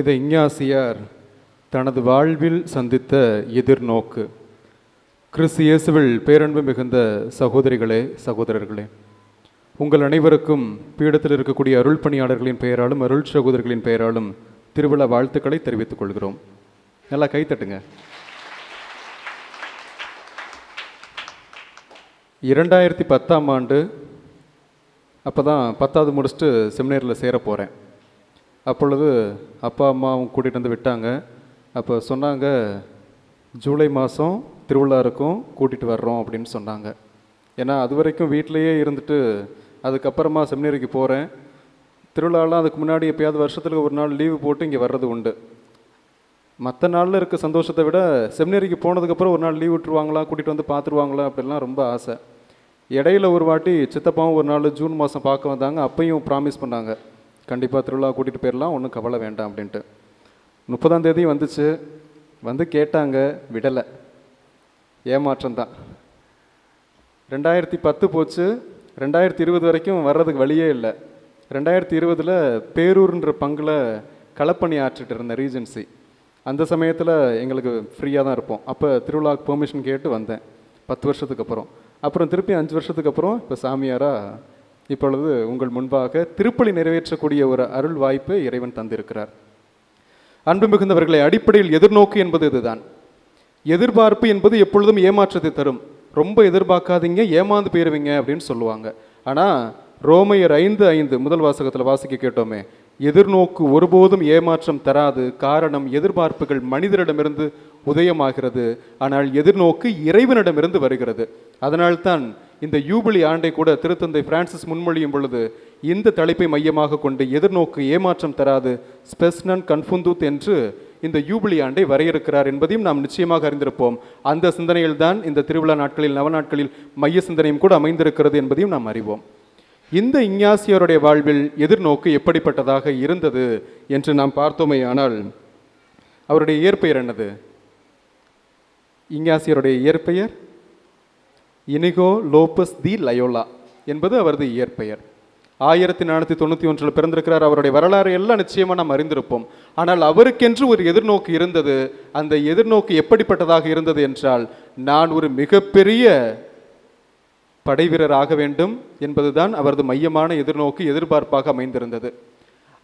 புனித இஞ்ஞாசியார் தனது வாழ்வில் சந்தித்த எதிர்நோக்கு. கிறிஸ்து இயேசுவில் பேரன்பு மிகுந்த சகோதரிகளே சகோதரர்களே உங்கள் அனைவருக்கும் பீடத்தில் இருக்கக்கூடிய அருள் பணியாளர்களின் பெயராலும் அருள் சகோதரர்களின் பெயராலும் திருவிழா வாழ்த்துக்களை தெரிவித்துக் கொள்கிறோம். நல்லா கைத்தட்டுங்க இரண்டாயிரத்தி பத்தாம் ஆண்டு அப்போ தான் பத்தாவது முடிச்சுட்டு செமினேரில் சேர போகிறேன் அப்பொழுது அப்பா அம்மாவும் கூட்டிகிட்டு வந்து விட்டாங்க. அப்போ சொன்னாங்க ஜூலை மாதம் திருவிழா இருக்கும் கூட்டிகிட்டு வர்றோம் அப்படின்னு சொன்னாங்க. ஏன்னா அது வரைக்கும் வீட்டிலையே இருந்துட்டு அதுக்கப்புறமா செமினேரிக்கு போகிறேன் திருவிழாலாம் அதுக்கு முன்னாடி எப்போயாவது வருஷத்துக்கு ஒரு நாள் லீவு போட்டு இங்கே வர்றது உண்டு. மற்ற நாளில் இருக்க சந்தோஷத்தை விட செமினரிக்கு போனதுக்கப்புறம் ஒரு நாள் லீவ் விட்டுருவாங்களா கூட்டிகிட்டு வந்து பார்த்துருவாங்களா அப்படிலாம் ரொம்ப ஆசை. இடையில ஒரு வாட்டி சித்தப்பாவும் ஒரு நாள் ஜூன் மாதம் பார்க்க வந்தாங்க. அப்பையும் ப்ராமிஸ் பண்ணாங்க. கண்டிப்பாக திருவிழா கூட்டிகிட்டு போயிடலாம் ஒன்றும் கவலை வேண்டாம் அப்படின்ட்டு. முப்பதாம் தேதி வந்துச்சு. வந்து கேட்டாங்க விடலை. ஏமாற்றம் தான் ரெண்டாயிரத்தி பத்து போச்சு. ரெண்டாயிரத்தி இருபது வரைக்கும் வர்றதுக்கு வழியே இல்லை. ரெண்டாயிரத்தி இருபதில் பேரூர்ன்ற பங்கில் களப்பணி ஆற்றிட்டு இருந்த ரீஜென்சி அந்த சமயத்தில் எங்களுக்கு ஃப்ரீயாக தான் இருப்போம். அப்போ திருவிழாவுக்கு பெர்மிஷன் கேட்டு வந்தேன். பத்து வருஷத்துக்கு அப்புறம். அப்புறம் திருப்பி அஞ்சு வருஷத்துக்கு அப்புறம் இப்போ சாமியாராக இப்பொழுது உங்கள் முன்பாக திருப்பலி நிறைவேற்றக்கூடிய ஒரு அருள் வாய்ப்பை இறைவன் தந்திருக்கிறார். அன்பு மிகுந்தவர்களை அடிப்படையில் எதிர்நோக்கு என்பது இதுதான். எதிர்பார்ப்பு என்பது எப்பொழுதும் ஏமாற்றத்தை தரும். ரொம்ப எதிர்பார்க்காதீங்க ஏமாந்து போயிருவீங்க அப்படின்னு சொல்லுவாங்க. ஆனால் ரோமையர் ஐந்து ஐந்து முதல் வாசகத்தில் வாசிக்க கேட்டோமே எதிர்நோக்கு ஒருபோதும் ஏமாற்றம் தராது. காரணம் எதிர்பார்ப்புகள் மனிதரிடமிருந்து உதயமாகிறது. ஆனால் எதிர்நோக்கு இறைவனிடமிருந்து வருகிறது. அதனால்தான் இந்த யூபிலி ஆண்டை கூட திருத்தந்தை பிரான்சிஸ் முன்மொழியும் பொழுது இந்த தலைப்பை மையமாக கொண்டு எதிர்நோக்கு ஏமாற்றம் தராது ஸ்பெஸ்னன் கன்ஃபுந்தூத் என்று இந்த யூபிலி ஆண்டை வரையறுக்கிறார் என்பதையும் நாம் நிச்சயமாக அறிந்திருப்போம். அந்த சிந்தனையில் தான் இந்த திருவிழா நாட்களில் நவநாட்களில் மைய சிந்தனையும் கூட அமைந்திருக்கிறது என்பதையும் நாம் அறிவோம். இந்த இஞ்ஞாசியருடைய வாழ்வில் எதிர்நோக்கு எப்படிப்பட்டதாக இருந்தது என்று நாம் பார்த்தோமே ஆனால் அவருடைய இயற்பெயர் என்னது? இஞ்ஞாசியருடைய இயற்பெயர்? இனிகோ லோபஸ் தி லயோலா என்பது அவரது இயற்பெயர். ஆயிரத்தி நானூற்றி தொண்ணூற்றி ஒன்றில் பிறந்திருக்கிறார். அவருடைய வரலாறு எல்லாம் நிச்சயமாக நாம் அறிந்திருப்போம். ஆனால் அவருக்கென்று ஒரு எதிர்நோக்கு இருந்தது. அந்த எதிர்நோக்கு எப்படிப்பட்டதாக இருந்தது என்றால் நான் ஒரு மிகப்பெரிய படைவீரர் ஆக வேண்டும் என்பதுதான் அவரது மையமான எதிர்நோக்கு எதிர்பார்ப்பாக அமைந்திருந்தது.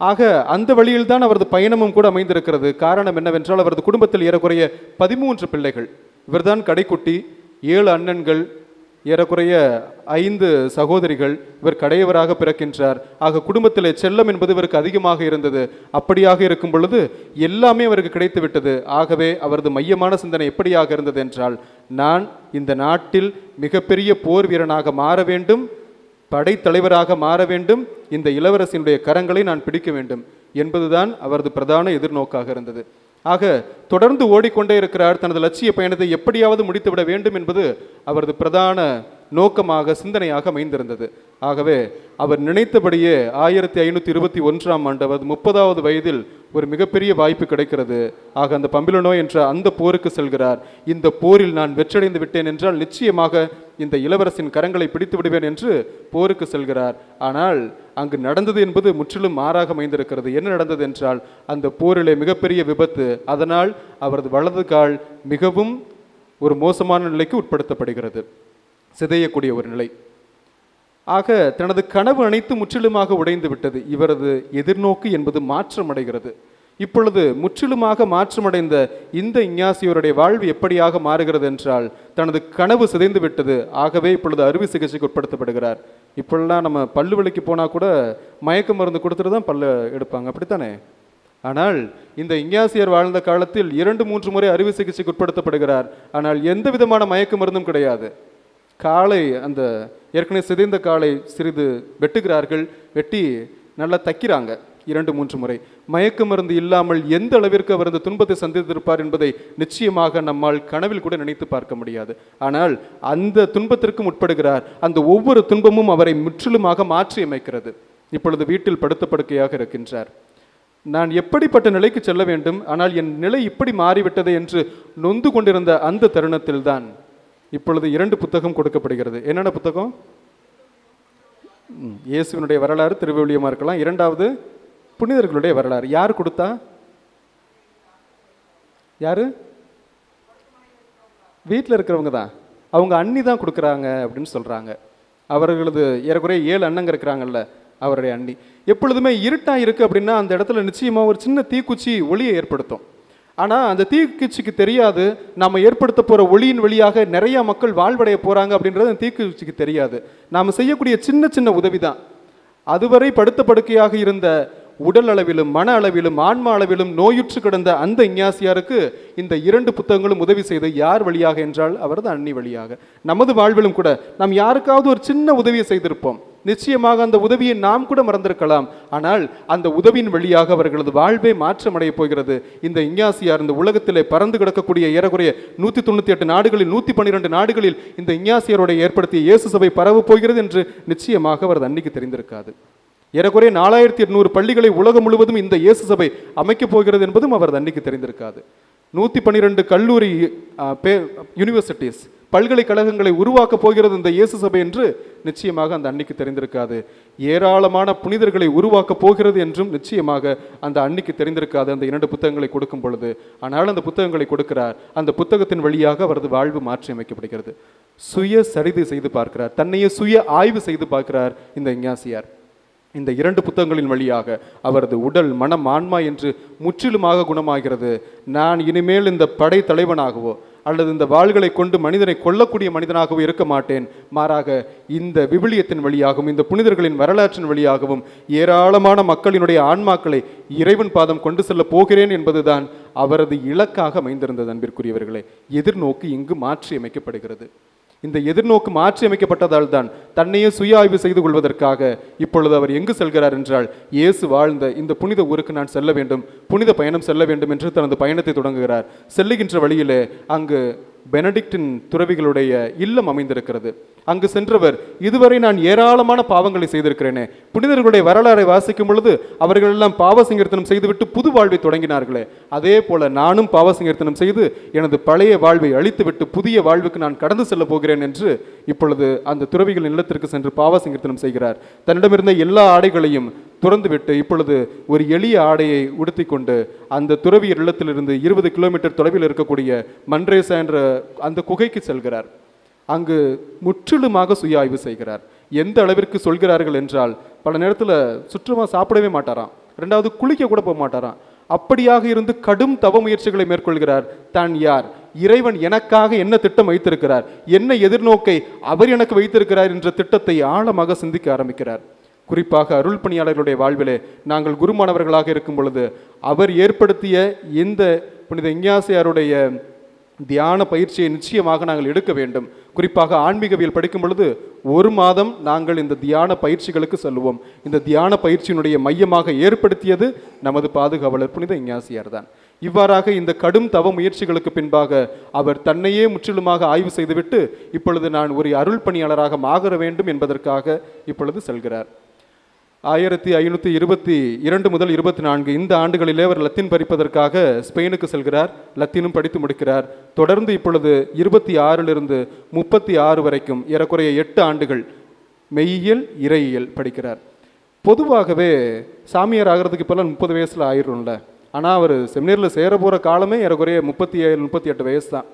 ஆக அந்த வழியில் தான் அவரது பயணமும் கூட அமைந்திருக்கிறது. காரணம் என்னவென்றால் அவரது குடும்பத்தில் ஏறக்குறைய பதிமூன்று பிள்ளைகள். இவர்தான் கடைக்குட்டி ஏழு அண்ணன்கள் ஏறக்குறைய ஐந்து சகோதரிகள் இவர் கடையவராக பிறக்கின்றார். ஆக குடும்பத்தில் செல்லம் என்பது இவருக்கு அதிகமாக இருந்தது. அப்படியாக இருக்கும் பொழுது எல்லாமே அவருக்கு கிடைத்து விட்டது. ஆகவே அவரது மையமான சிந்தனை எப்படியாக இருந்தது என்றால் நான் இந்த நாட்டில் மிகப்பெரிய போர் வீரனாக மாற வேண்டும் படைத்தலைவராக மாற வேண்டும் இந்த இளவரசியினுடைய கரங்களை நான் பிடிக்க வேண்டும் என்பதுதான் அவரது பிரதான எதிர்நோக்காக இருந்தது. ஆக தொடர்ந்து ஓடிக்கொண்டே இருக்கிறார் தனது லட்சிய பயணத்தை எப்படியாவது முடித்துவிட வேண்டும் என்பது அவரது பிரதான நோக்கமாக சிந்தனையாக அமைந்திருந்தது. ஆகவே அவர் நினைத்தபடியே ஆயிரத்தி ஐநூற்றி இருபத்தி ஒன்றாம் ஆண்டு அவர் முப்பதாவது வயதில் ஒரு மிகப்பெரிய வாய்ப்பு கிடைக்கிறது. ஆக அந்த பம்பிலனோ என்ற அந்த போருக்கு செல்கிறார். இந்த போரில் நான் வெற்றடைந்து விட்டேன் என்றால் நிச்சயமாக இந்த இளவரசின் கரங்களை பிடித்து விடுவேன் என்று போருக்கு செல்கிறார். ஆனால் அங்கு நடந்தது என்பது முற்றிலும் மாறாக அமைந்திருக்கிறது. என்ன நடந்தது என்றால் அந்த போரிலே மிகப்பெரிய விபத்து. அதனால் அவரது வலது கால் மிகவும் ஒரு மோசமான நிலைக்கு உட்படுத்தப்படுகிறது. சிதையக்கூடிய ஒரு நிலை. ஆக தனது கனவு அனைத்து முற்றிலுமாக உடைந்து விட்டது இவரது எதிர்நோக்கு என்பது மாற்றமடைகிறது. இப்பொழுது முற்றிலுமாக மாற்றமடைந்த இந்த இஞ்ஞாசியோருடைய வாழ்வு எப்படியாக மாறுகிறது என்றால் தனது கனவு சிதைந்து விட்டது ஆகவே இப்பொழுது அறுவை சிகிச்சைக்கு உட்படுத்தப்படுகிறார். இப்பொழுதுலாம் நம்ம பல்லு வலிக்கு போனால் கூட மயக்க மருந்து கொடுத்துட்டு தான் பல்லு எடுப்பாங்க. அப்படித்தானே? ஆனால் இந்த இஞ்ஞாசியர் வாழ்ந்த காலத்தில் இரண்டு மூன்று முறை அறுவை சிகிச்சைக்கு உட்படுத்தப்படுகிறார். ஆனால் எந்த விதமான மயக்க மருந்தும் கிடையாது. காலை அந்த ஏற்கனவே சிதைந்த காலை சிறிது வெட்டுகிறார்கள் வெட்டி நல்லா தைக்கிறாங்க இரண்டு மூன்று முறை. மயக்க மருந்து இல்லாமல் எந்த அளவிற்கு அவர் அந்த துன்பத்தை சந்தித்திருப்பார் என்பதை நிச்சயமாக நம்மால் கனவில் கூட நினைத்து பார்க்க முடியாது. ஆனால் அந்த துன்பத்திற்கும் உட்படுகிறார். அந்த ஒவ்வொரு துன்பமும் அவரை முற்றிலுமாக மாற்றி அமைக்கிறது இப்பொழுது வீட்டில் படுத்த படுக்கையாக இருக்கின்றார். நான் எப்படிப்பட்ட நிலைக்கு செல்ல வேண்டும்? ஆனால் என் நிலை இப்படி மாறிவிட்டது என்று நொந்து கொண்டிருந்த அந்த தருணத்தில்தான் இப்பொழுது இரண்டு புத்தகம் கொடுக்கப்படுகிறது. என்னென்ன புத்தகம்? ம், இயேசுவினுடைய வரலாறு திருவிழியமாக இருக்கலாம். இரண்டாவது புனிதர்களுடைய வரலாறு. யார் கொடுத்தா? யார்? வீட்டில் இருக்கிறவங்க தான். அவங்க அண்ணி தான் கொடுக்குறாங்க அப்படின்னு சொல்கிறாங்க அவர்களது ஏறக்குறைய ஏழு அண்ணங்க இருக்கிறாங்கல்ல அவருடைய அண்ணி. எப்பொழுதுமே இருட்டாக இருக்குது அப்படின்னா அந்த இடத்துல நிச்சயமாக ஒரு சின்ன தீக்குச்சி ஒளியை ஏற்படுத்தும். ஆனால் அந்த தீக்குச்சிக்கு தெரியாது. நாம் ஏற்படுத்த போகிற ஒளியின் வழியாக நிறைய மக்கள் வாழ்வடைய போகிறாங்க அப்படின்றது அந்த தீக்குச்சிக்கு தெரியாது. நாம் செய்யக்கூடிய சின்ன சின்ன உதவி தான் அதுவரை படுத்த படுக்கையாக இருந்த உடல் அளவிலும் மன அளவிலும் ஆன்மா அளவிலும் நோயுற்று கிடந்த அந்த இஞ்ஞாசியாருக்கு இந்த இரண்டு புத்தகங்களும் உதவி செய்து யார் வழியாக என்றால் அவரது அன்னி வழியாக. நமது வாழ்விலும் கூட நாம் யாருக்காவது ஒரு சின்ன உதவியை செய்திருப்போம். நிச்சயமாக அந்த உதவியை நாம் கூட மறந்திருக்கலாம். ஆனால் அந்த உதவியின் வழியாக அவர்களது வாழ்வே மாற்றமடைய போகிறது. இந்த இஞ்ஞாசியார் இந்த உலகத்திலே பறந்து கிடக்கக்கூடிய ஏறக்குறைய நூற்றி தொண்ணூற்றி எட்டு நாடுகளில் நூற்றி பன்னிரெண்டு நாடுகளில் இந்த இஞ்ஞாசியருடைய ஏற்படுத்திய இயேசு சபை பரவ போகிறது என்று நிச்சயமாக அவரது அன்னைக்கு தெரிந்திருக்காது. ஏறக்குறைய நாலாயிரத்தி எட்நூறு பள்ளிகளை உலகம் முழுவதும் இந்த இயேசு சபை அமைக்கப் போகிறது என்பதும் அவரது அன்னைக்கு தெரிந்திருக்காது. நூற்றி பன்னிரெண்டு கல்லூரி யூனிவர்சிட்டிஸ் பல்கலைக்கழகங்களை உருவாக்கப் போகிறது இந்த இயேசு சபை என்று நிச்சயமாக அந்த அன்னைக்கு தெரிந்திருக்காது. ஏராளமான புனிதர்களை உருவாக்கப் போகிறது என்றும் நிச்சயமாக அந்த அன்னைக்கு தெரிந்திருக்காது அந்த இரண்டு புத்தகங்களை கொடுக்கும் பொழுது. ஆனால் அந்த புத்தகங்களை கொடுக்கிறார். அந்த புத்தகத்தின் வழியாக அவரது வாழ்வு மாற்றி அமைக்கப்படுகிறது. சுய சரிதை செய்து பார்க்கிறார். தன்னையே சுய ஆய்வு செய்து பார்க்கிறார் இந்த இஞ்ஞாசியார். இந்த இரண்டு புத்தகங்களின் வழியாக அவரது உடல் மனம் ஆன்மா என்று முற்றிலுமாக குணமாகிறது. நான் இனிமேல் இந்த படை தலைவனாகவோ அல்லது இந்த வாள்களை கொண்டு மனிதனை கொல்லக்கூடிய மனிதனாகவும் இருக்க மாட்டேன். மாறாக இந்த விவிலியத்தின் வழியாகவும் இந்த புனிதர்களின் வரலாற்றின் வழியாகவும் ஏராளமான மக்களினுடைய ஆன்மாக்களை இறைவன் பாதம் கொண்டு செல்ல போகிறேன் என்பதுதான் அவரது இலக்காக அமைந்திருந்தது அன்பிற்குரியவர்களே. எதிர்நோக்கு இங்கு மாற்றி அமைக்கப்படுகிறது இந்த எதிர்நோக்கு மாற்றி அமைக்கப்பட்டதால் தான் தன்னையே சுய ஆய்வு செய்து கொள்வதற்காக இப்பொழுது அவர் எங்கு செல்கிறார் என்றால் இயேசு வாழ்ந்த இந்த புனித ஊருக்கு நான் செல்ல வேண்டும் புனித பயணம் செல்ல வேண்டும் என்று தனது பயணத்தை தொடங்குகிறார். செல்லுகின்ற வழியிலே அங்கு பெனடிக்டின் துறவிகளுடைய இல்லம் அமைந்திருக்கிறது. அங்கு சென்றவர் இதுவரை நான் ஏராளமான பாவங்களை செய்திருக்கிறேனே. புனிதர்களுடைய வரலாறை வாசிக்கும் பொழுது அவர்கள் எல்லாம் பாவசிங்கீர்த்தனம் செய்துவிட்டு புது வாழ்வை தொடங்கினார்களே. அதே போல நானும் பாவசிங்கீர்த்தனம் செய்து எனது பழைய வாழ்வை அழித்துவிட்டு புதிய வாழ்வுக்கு நான் கடந்து செல்ல போகிறேன் என்று இப்பொழுது அந்த துறவிகள் இல்லத்திற்கு சென்று பாவசிங்கீர்த்தனம் செய்கிறார். தன்னிடமிருந்த எல்லா ஆடைகளையும் துறந்துவிட்டு இப்பொழுது ஒரு எளிய ஆடையை உடுத்தி கொண்டு அந்த துறவியர் இல்லத்திலிருந்து இருபது கிலோமீட்டர் தொலைவில் இருக்கக்கூடிய மன்ரேசா என்ற அந்த குகைக்கு செல்கிறார். அங்கு முற்றிலுமாக சுய ஆய்வு செய்கிறார். எந்த அளவிற்கு சொல்கிறார்கள் என்றால் பல நேரத்தில் சுற்றுமா சாப்பிடவே மாட்டாராம். ரெண்டாவது குளிக்க கூட போக மாட்டாராம். அப்படியாக இருந்து கடும் தவ முயற்சிகளை மேற்கொள்கிறார். தான் யார்? இறைவன் எனக்காக என்ன திட்டம் வைத்திருக்கிறார்? என்ன எதிர்நோக்கை அவர் எனக்கு வைத்திருக்கிறார் என்ற திட்டத்தை ஆழமாக சிந்திக்க ஆரம்பிக்கிறார். குறிப்பாக அருள் பணியாளர்களுடைய வாழ்விலே நாங்கள் குருமானவர்களாக இருக்கும் பொழுது அவர் ஏற்படுத்திய இந்த புனித இஞ்ஞாசியாருடைய தியான பயிற்சியை நிச்சயமாக நாங்கள் எடுக்க வேண்டும். குறிப்பாக ஆன்மீகவியல் படிக்கும் பொழுது ஒரு மாதம் நாங்கள் இந்த தியான பயிற்சிகளுக்கு செல்லுவோம். இந்த தியான பயிற்சியினுடைய மையமாக ஏற்படுத்தியது நமது பாதுகாவலர் புனித இஞ்ஞாசியார் தான். இவ்வாறாக இந்த கடும் தவ முயற்சிகளுக்கு பின்பாக அவர் தன்னையே முற்றிலுமாக ஆய்வு செய்துவிட்டு இப்பொழுது நான் ஒரு அருள் பணியாளராக மாகற வேண்டும் என்பதற்காக இப்பொழுது செல்கிறார். ஆயிரத்தி ஐநூற்றி இருபத்தி இரண்டு முதல் இருபத்தி நான்கு இந்த ஆண்டுகளிலே அவர் லத்தீன் பறிப்பதற்காக ஸ்பெயினுக்கு செல்கிறார். லத்தீனும் படித்து முடிக்கிறார். தொடர்ந்து இப்பொழுது இருபத்தி ஆறிலிருந்து முப்பத்தி ஆறு வரைக்கும் ஏறக்குறைய எட்டு ஆண்டுகள் மெய்யியல் இறையியல் படிக்கிறார். பொதுவாகவே சாமியார் ஆகிறதுக்கு இப்போல்லாம் முப்பது வயசில் ஆயிரும்ல ஆனால் அவர் செமினரில் சேர போகிற காலமே ஏறக்குறைய முப்பத்தி ஏழு முப்பத்தி எட்டு வயசு தான்.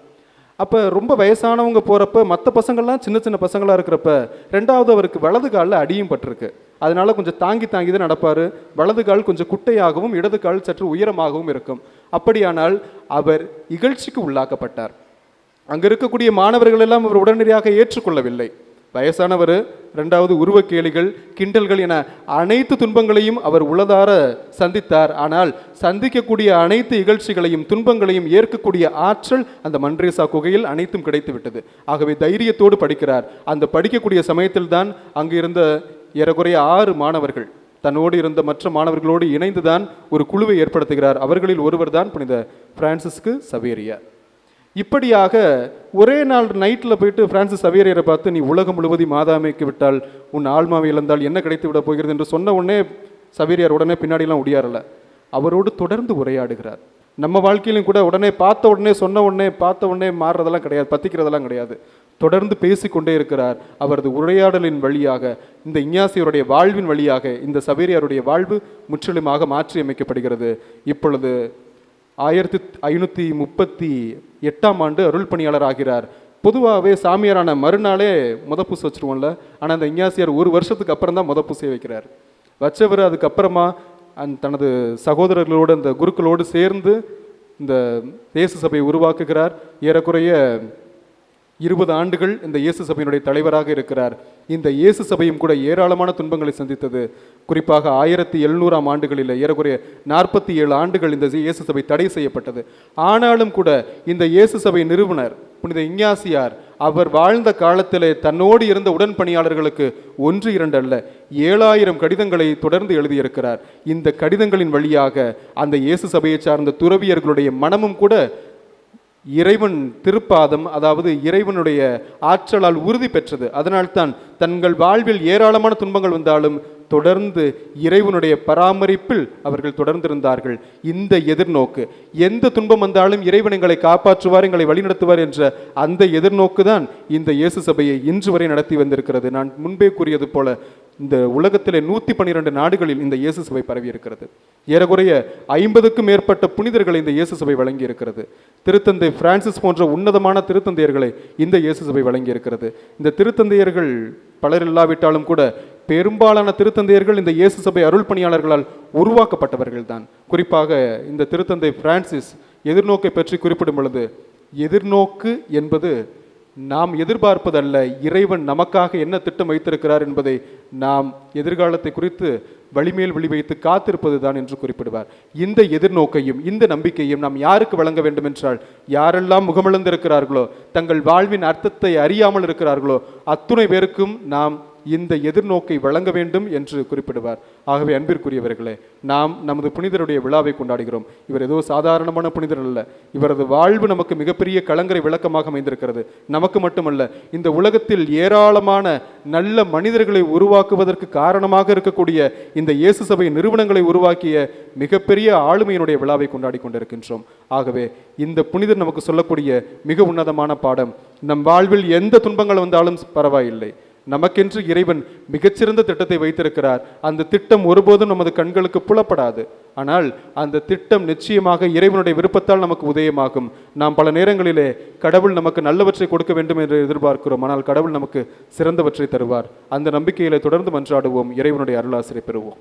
அப்போ ரொம்ப வயசானவங்க போகிறப்ப மற்ற பசங்கள்லாம் சின்ன சின்ன பசங்களாக இருக்கிறப்ப ரெண்டாவது அவருக்கு வலது காலில் அடியும் பட்டிருக்கு. அதனால் கொஞ்சம் தாங்கி தாங்கி தான் நடப்பார். வலது கால் கொஞ்சம் குட்டையாகவும் இடது கால் சற்று உயரமாகவும் இருக்கும். அப்படியானால் அவர் இகழ்ச்சிக்கு உள்ளாக்கப்பட்டார். அங்கே இருக்கக்கூடிய மாணவர்கள் எல்லாம் அவர் உடனடியாக ஏற்றுக்கொள்ளவில்லை. வயசானவர் ரெண்டாவது உருவக்கேளிகள் கிண்டல்கள் என அனைத்து துன்பங்களையும் அவர் உளதார சந்தித்தார். ஆனால் சந்திக்கக்கூடிய அனைத்து இகழ்ச்சிகளையும் துன்பங்களையும் ஏற்கக்கூடிய ஆற்றல் அந்த மன்ரேசா குகையில் அனைத்தும் கிடைத்துவிட்டது. ஆகவே தைரியத்தோடு படிக்கிறார். அந்த படிக்கக்கூடிய சமயத்தில் தான் அங்கு இருந்த ஏறக்குறைய ஆறு மாணவர்கள் தன்னோடு இருந்த மற்ற மாணவர்களோடு இணைந்துதான் ஒரு குழுவை ஏற்படுத்துகிறார். அவர்களில் ஒருவர் தான் புனித பிரான்சிஸ்கு சவேரியார் இப்படியாக ஒரே நாள் நைட்டில் போயிட்டு பிரான்சிஸ் சவேரியரை பார்த்து நீ உலகம் முழுவதும் மாதாமைக்கு விட்டால் உன் ஆழ்மாவை இழந்தால் என்ன கிடைத்து விட போகிறது? என்று சொன்ன உடனே சவேரியார் உடனே பின்னாடிலாம் ஒடியாரல அவரோடு தொடர்ந்து உரையாடுகிறார். நம்ம வாழ்க்கையிலும் கூட உடனே பார்த்த உடனே சொன்ன உடனே பார்த்த உடனே மாறுறதெல்லாம் கிடையாது பத்திக்கிறதெல்லாம் கிடையாது. தொடர்ந்து பேசிக்கொண்டே இருக்கிறார். அவரது உரையாடலின் வழியாக இந்த இஞ்ஞாசியருடைய வாழ்வின் வழியாக இந்த சவேரியாருடைய வாழ்வு முற்றிலுமாக மாற்றி அமைக்கப்படுகிறது இப்பொழுது ஆயிரத்தி ஐநூற்றி முப்பத்தி எட்டாம் ஆண்டு அருள் பணியாளர் ஆகிறார் பொதுவாகவே சாமியாரான மறுநாளே முத வச்சுருவோம்ல வச்சிருவோம்ல ஆனால் அந்த இஞ்ஞாசியார் ஒரு வருஷத்துக்கு அப்புறம் தான் முதப்பூசையை வைக்கிறார். வச்சவர் அதுக்கப்புறமா அந்த தனது சகோதரர்களோடு அந்த குருக்களோடு சேர்ந்து இந்த தேச சபையை உருவாக்குகிறார். ஏறக்குறைய இருபது ஆண்டுகள் இந்த இயேசு சபையினுடைய தலைவராக இருக்கிறார். இந்த இயேசு சபையும் கூட ஏராளமான துன்பங்களை சந்தித்தது. குறிப்பாக ஆயிரத்தி எழுநூறாம் ஆண்டுகளில் ஏறக்குறைய நாற்பத்தி ஏழு ஆண்டுகள் இந்த இயேசு சபை தடை செய்யப்பட்டது. ஆனாலும் கூட இந்த இயேசு சபை நிறுவனர் புனித இஞ்ஞாசியார் அவர் வாழ்ந்த காலத்திலே தன்னோடு இருந்த உடன்பணியாளர்களுக்கு ஒன்று இரண்டு அல்ல ஏழாயிரம் கடிதங்களை தொடர்ந்து எழுதியிருக்கிறார். இந்த கடிதங்களின் வழியாக அந்த இயேசு சபையை சார்ந்த துறவியர்களுடைய மனமும் கூட இறைவன் திருப்பாதம் அதாவது இறைவனுடைய ஆற்றலால் உறுதி பெற்றது. அதனால்தான் தங்கள் வாழ்வில் ஏராளமான துன்பங்கள் வந்தாலும் தொடர்ந்து இறைவனுடைய பராமரிப்பில் அவர்கள் தொடர்ந்திருந்தார்கள். இந்த எதிர்நோக்கு எந்த துன்பம் வந்தாலும் இறைவன் எங்களை காப்பாற்றுவார் எங்களை வழிநடத்துவார் என்ற அந்த எதிர்நோக்கு தான் இந்த இயேசு சபையை இன்று வரை நடத்தி வந்திருக்கிறது. நான் முன்பே கூறியது போல இந்த உலகத்திலே நூற்றி பன்னிரெண்டு நாடுகளில் இந்த இயேசு சபை பரவி இருக்கிறது. ஏறக்குறைய ஐம்பதுக்கும் மேற்பட்ட புனிதர்களை இந்த இயேசு சபை வழங்கி இருக்கிறது. திருத்தந்தை பிரான்சிஸ் போன்ற உன்னதமான திருத்தந்தையர்களை இந்த இயேசு சபை வழங்கி இருக்கிறது. இந்த திருத்தந்தையர்கள் பலர் இல்லாவிட்டாலும் கூட பெரும்பாலான திருத்தந்தையர்கள் இந்த இயேசு சபை அருள் பணியாளர்களால் உருவாக்கப்பட்டவர்கள் தான் குறிப்பாக இந்த திருத்தந்தை பிரான்சிஸ் எதிர்நோக்கை பற்றி குறிப்பிடும் பொழுது எதிர்நோக்கு என்பது நாம் எதிர்பார்ப்பதல்ல இறைவன் நமக்காக என்ன திட்டம் வைத்திருக்கிறார் என்பதை நாம் எதிர்காலத்தை குறித்து வழிமேல் விழி வைத்து காத்திருப்பது தான் என்று குறிப்பிடுவார். இந்த எதிர்நோக்கையும் இந்த நம்பிக்கையும் நாம் யாருக்கு வழங்க வேண்டும் என்றால் யாரெல்லாம் முகமிழந்திருக்கிறார்களோ தங்கள் வாழ்வின் அர்த்தத்தை அறியாமல் இருக்கிறார்களோ அத்துணை பேருக்கும் நாம் இந்த எதிர்நோக்கை வழங்க வேண்டும் என்று குறிப்பிடுவார். ஆகவே அன்பிற்குரியவர்களே நாம் நமது புனிதருடைய விழாவை கொண்டாடுகிறோம். இவர் ஏதோ சாதாரணமான புனிதர் அல்ல. இவரது வாழ்வு நமக்கு மிகப்பெரிய கலங்கரை விளக்கமாக அமைந்திருக்கிறது. நமக்கு மட்டுமல்ல இந்த உலகத்தில் ஏராளமான நல்ல மனிதர்களை உருவாக்குவதற்கு காரணமாக இருக்கக்கூடிய இந்த இயேசு சபை நிறுவனங்களை உருவாக்கிய மிகப்பெரிய ஆளுமையினுடைய விழாவை கொண்டாடி கொண்டிருக்கின்றோம். ஆகவே இந்த புனிதர் நமக்கு சொல்லக்கூடிய மிக உன்னதமான பாடம் நம் வாழ்வில் எந்த துன்பங்கள் வந்தாலும் பரவாயில்லை. நமக்கென்று இறைவன் மிகச்சிறந்த திட்டத்தை வைத்திருக்கிறார். அந்த திட்டம் ஒருபோதும் நமது கண்களுக்கு புலப்படாது. ஆனால் அந்த திட்டம் நிச்சயமாக இறைவனுடைய விருப்பத்தால் நமக்கு உதயமாகும். நாம் பல நேரங்களிலே கடவுள் நமக்கு நல்லவற்றை கொடுக்க வேண்டும் என்று எதிர்பார்க்கிறோம். ஆனால் கடவுள் நமக்கு சிறந்தவற்றை தருவார். அந்த நம்பிக்கையில தொடர்ந்து மன்றாடுவோம். இறைவனுடைய அருளாசிரை பெறுவோம்.